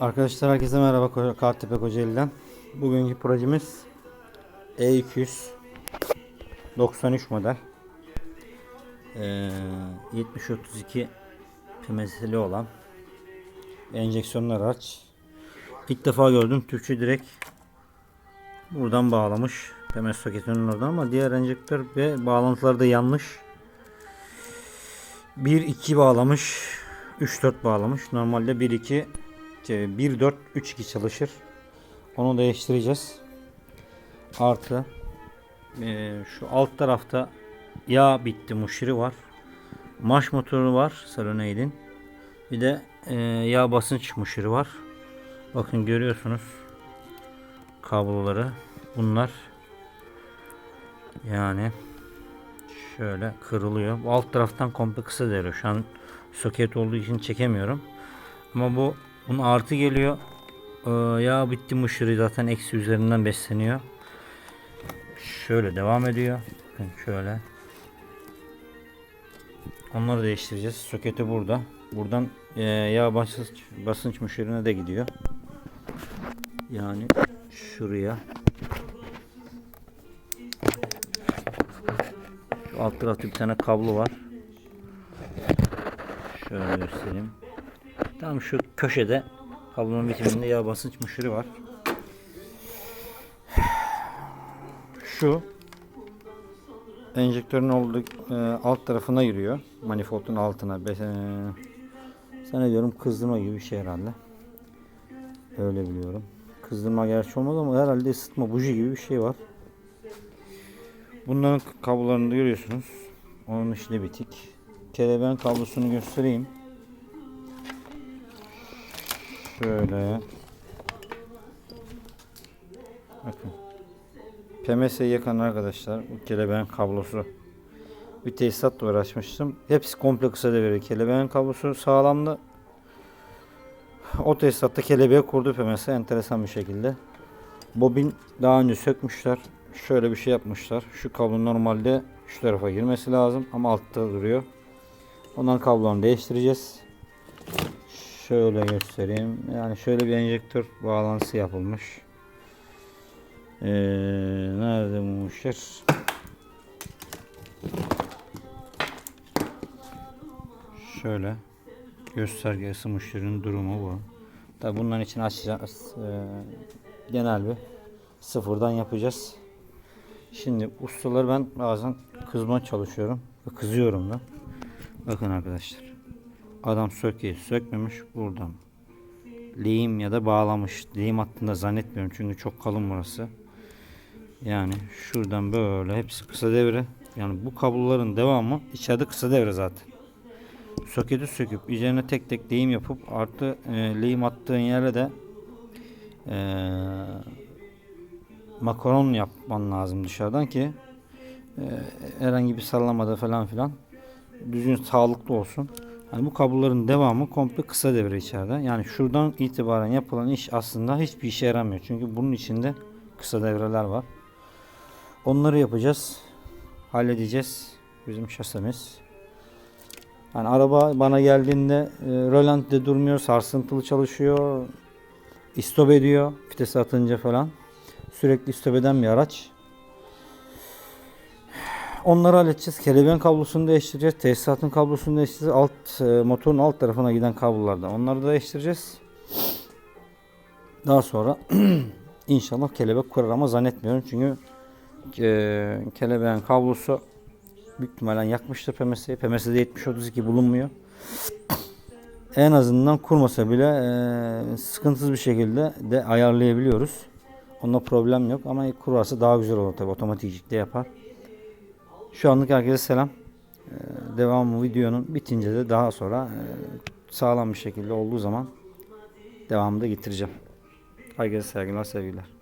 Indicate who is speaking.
Speaker 1: Arkadaşlar herkese merhaba Kartepe Kocaeli'den. Bugünkü projemiz E200 93 model. Ee, 7032 pimeseli olan enjeksiyonlu araç. İlk defa gördüm. Türkçe direkt buradan bağlamış. Pemes soketinin oradan ama diğer enjektör ve bağlantıları da yanlış. 1-2 bağlamış. 3-4 bağlamış. Normalde 1-2 1-4-3-2 çalışır. Onu değiştireceğiz. Artı eee, şu alt tarafta yağ bitti muşiri var. Maş motoru var Saloneid'in. Bir de eee, yağ basınç muşiri var. Bakın görüyorsunuz kabloları. Bunlar yani şöyle kırılıyor. Bu alt taraftan komple kısa devre. Şu an soket olduğu için çekemiyorum. Ama bu bunun artı geliyor. Ee, yağ bitti muşiri zaten eksi üzerinden besleniyor. Şöyle devam ediyor. Bakın şöyle. Onları değiştireceğiz. Soketi burada. Buradan e, yağ basınç, basınç muşirine de gidiyor. Yani şuraya. Şu alt tarafta bir tane kablo var. Şöyle göstereyim. Tam şu köşede kablonun bitiminde yağ basınç muşiri var. Şu enjektörün olduğu e, alt tarafına giriyor. Manifoldun altına. E, zannediyorum kızdırma gibi bir şey herhalde. Öyle biliyorum. Kızdırma gerçi olmaz ama herhalde ısıtma buji gibi bir şey var. Bunların kablolarını da görüyorsunuz. Onun içinde bitik. Kelebeğin kablosunu göstereyim. Şöyle. Bakın. PMS'ye yakın arkadaşlar. Bu kelebeğin kablosu. Bir tesisatla uğraşmıştım. Hepsi komple kısa devre. Kelebeğin kablosu sağlamdı. O tesisatta kelebeğe kurdu PMS enteresan bir şekilde. Bobin daha önce sökmüşler. Şöyle bir şey yapmışlar. Şu kablo normalde şu tarafa girmesi lazım ama altta duruyor. Ondan kablolarını değiştireceğiz. Şöyle göstereyim. Yani şöyle bir enjektör bağlantısı yapılmış. Ee, nerede bu muşer? Şöyle göstergesi muşerin durumu bu. Tabi bunların için açacağız. Ee, genel bir sıfırdan yapacağız. Şimdi ustaları ben bazen kızma çalışıyorum. Kızıyorum da. Bakın arkadaşlar. Adam sökeyi sökmemiş buradan. Lehim ya da bağlamış. Lehim hattında zannetmiyorum çünkü çok kalın burası. Yani şuradan böyle hepsi kısa devre. Yani bu kabloların devamı içeride kısa devre zaten. Soketi söküp üzerine tek tek lehim yapıp artı e, lehim attığın yere de e, makaron yapman lazım dışarıdan ki e, herhangi bir sallamada falan filan düzgün sağlıklı olsun. Yani bu kabloların devamı komple kısa devre içeride. Yani şuradan itibaren yapılan iş aslında hiçbir işe yaramıyor. Çünkü bunun içinde kısa devreler var. Onları yapacağız. Halledeceğiz. Bizim şasemiz. Yani araba bana geldiğinde e, rölantide durmuyor, sarsıntılı çalışıyor. İstop ediyor vites atınca falan. Sürekli istop eden bir araç. Onları halledeceğiz. Kelebeğin kablosunu değiştireceğiz. Tesisatın kablosunu değiştireceğiz. Alt e, motorun alt tarafına giden kablolarda. Onları da değiştireceğiz. Daha sonra inşallah kelebek kurar ama zannetmiyorum. Çünkü e, kelebeğin kablosu büyük ihtimalle yakmıştır PMS'yi. PMS'de 7032 bulunmuyor. En azından kurmasa bile e, sıkıntısız bir şekilde de ayarlayabiliyoruz. Onda problem yok ama kurarsa daha güzel olur tabi otomatiklikte yapar. Şu anlık herkese selam. Ee, devamı videonun bitince de daha sonra e, sağlam bir şekilde olduğu zaman devamını da getireceğim. Herkese sevgiler sevgiler.